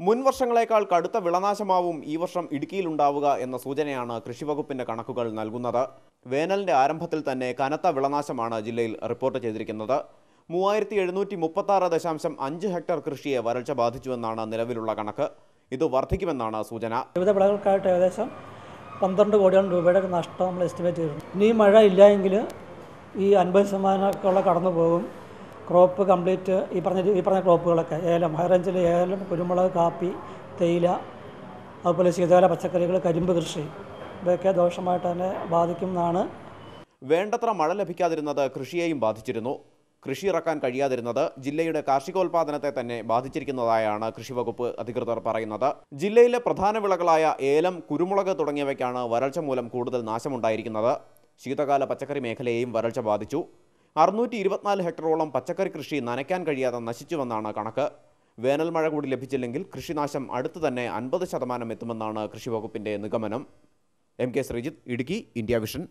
മുൻ വർഷങ്ങളേക്കാൾ കടുത്ത വിളനാശമാവും ഈ വർഷം ഇടുക്കിയിലുണ്ടാവുക എന്ന സൂചനയാണ് കൃഷിവകുപ്പിന്റെ കണക്കുകൾ നൽകുന്നത്. വേനലിന്റെ ആരംഭത്തിൽ തന്നെ കനത്ത വിളനാശമാണ് ജില്ലയിൽ റിപ്പോർട്ട് ചെയ്തിരിക്കുന്നത്. മൂവായിരത്തി എഴുന്നൂറ്റി മുപ്പത്തി ആറ് ദശാംശം അഞ്ച് ഹെക്ടർ കൃഷിയെ വരൾച്ച ബാധിച്ചുവെന്നാണ് നിലവിലുള്ള കണക്ക്. ഇത് വർദ്ധിക്കുമെന്നാണ് സൂചന. വിവിധ വിളകൾക്കായിട്ട് ഏകദേശം പന്ത്രണ്ട് കോടിയോളം രൂപയുടെ നഷ്ടം നമ്മൾ എസ്റ്റിമേറ്റ് ചെയ്തിരുന്നു ഇനി മഴ ഇല്ല എങ്കിൽ ഈ അൻപത് ശതമാനമൊക്കെ കടന്നു പോകും ക്രോപ്പ് കംപ്ലീറ്റ് ഈ പറഞ്ഞ ഈ പറഞ്ഞ ക്രോപ്പുകളൊക്കെ. ഏലം ഹൈ ഏലം കുരുമുളക് കാപ്പി തേയില അതുപോലെ ശീതകാല പച്ചക്കറികൾ കരിമ്പ് കൃഷി. ഇവയൊക്കെ ദോഷമായിട്ട് തന്നെ ബാധിക്കും എന്നാണ് വേണ്ടത്ര മഴ ലഭിക്കാതിരുന്നത് കൃഷിയെയും ബാധിച്ചിരുന്നു. കൃഷി ഇറക്കാൻ കഴിയാതിരുന്നത് ജില്ലയുടെ കാർഷികോൽപാദനത്തെ തന്നെ ബാധിച്ചിരിക്കുന്നതായാണ് കൃഷിവകുപ്പ് അധികൃതർ പറയുന്നത്. ജില്ലയിലെ പ്രധാന വിളകളായ ഏലം കുരുമുളക് തുടങ്ങിയവയ്ക്കാണ് വരൾച്ച മൂലം കൂടുതൽ നാശമുണ്ടായിരിക്കുന്നത്. ശീതകാല പച്ചക്കറി മേഖലയെയും വരൾച്ച ബാധിച്ചു. അറുന്നൂറ്റി ഇരുപത്തിനാല് ഹെക്ടറോളം പച്ചക്കറി കൃഷി നനയ്ക്കാൻ കഴിയാതെ നശിച്ചുവെന്നാണ് കണക്ക്. വേനൽ മഴ കൂടി ലഭിച്ചില്ലെങ്കിൽ കൃഷിനാശം അടുത്തു തന്നെ അൻപത് ശതമാനം എത്തുമെന്നാണ് കൃഷിവകുപ്പിന്റെ നിഗമനം. M K Sreejith Idukki India vision.